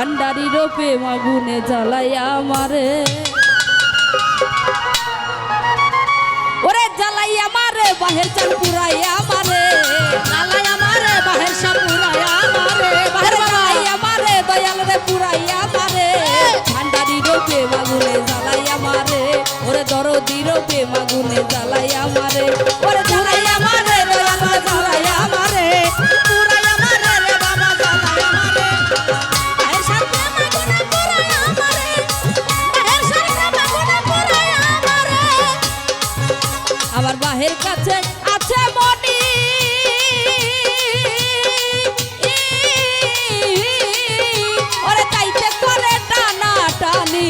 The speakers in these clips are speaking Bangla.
ভান্ডারি রোপে মাগুনে জ্বালাই আমারে। ওরে জ্বালাই আমারে, বাহের চাল পুরাই আমারে। জ্বালাই আমারে, বাহের চাল পুরাই আমারে। আমার বাহের কাছে আছে মনি ওরে তাইতে করে টানা টানি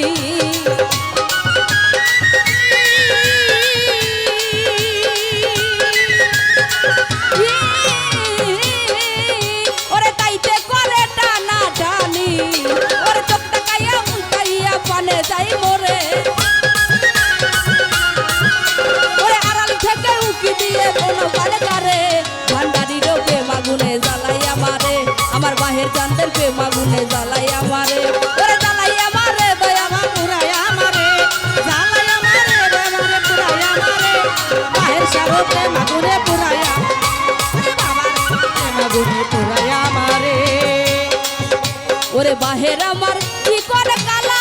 পার করে ভান্ডারি রোগে মাগুনে জ্বালাই আমারে আমার বাহের চান্দের পে মাগুনে জ্বালাই আমারে ওরে জ্বালাই আমারে দয়া মা পুরাই আমারে জ্বালাই আমারে দয়া মা পুরাই আমারে বাহের সাবতে মাগুনে পুরাই মাগুনে পুরাই আমারে ওরে বাহের আমার কি করে কালা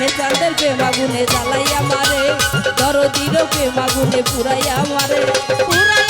আগুনে চাঁদের প্রেম আগুনে জ্বালাইয়া মারে। দরদিরও প্রেম আগুনে পুরাইয়া মারে। পুরাই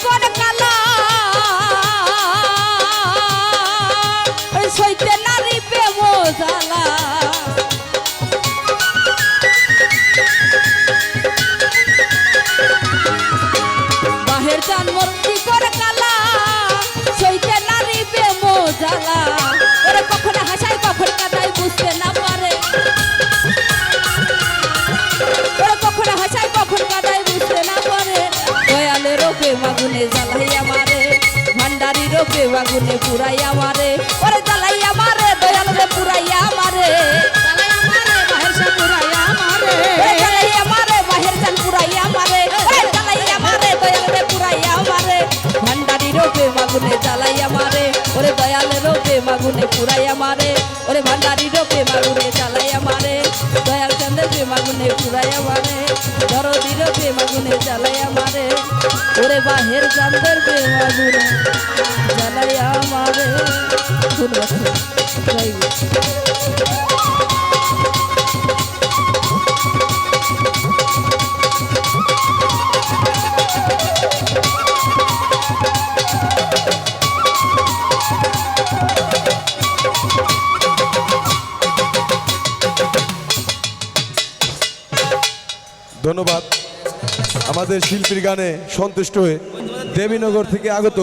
জীবন কালা। সইতে নারী প্রেম জ্বালা। বাহের জন্মর জীবন কালা, সইতে নারী প্রেম জ্বালা। ওরা কখন হাসায়, কখন কাদায় বুঝতে না প্রেম আগুনে জ্বালাই আমারে। ভান্ডারিরও প্রেম আগুনে পুরাই আমারে। ওরে জ্বালাই আমারে দয়ালে পুরাই আমারে। ওরে বাহের চন্দ্রের প্রেমাগুনে জ্বালাই আমারে। ধন্যবাদ আমাদের শিল্পীর গানে সন্তুষ্ট হয়ে দেবীনগর থেকে আগত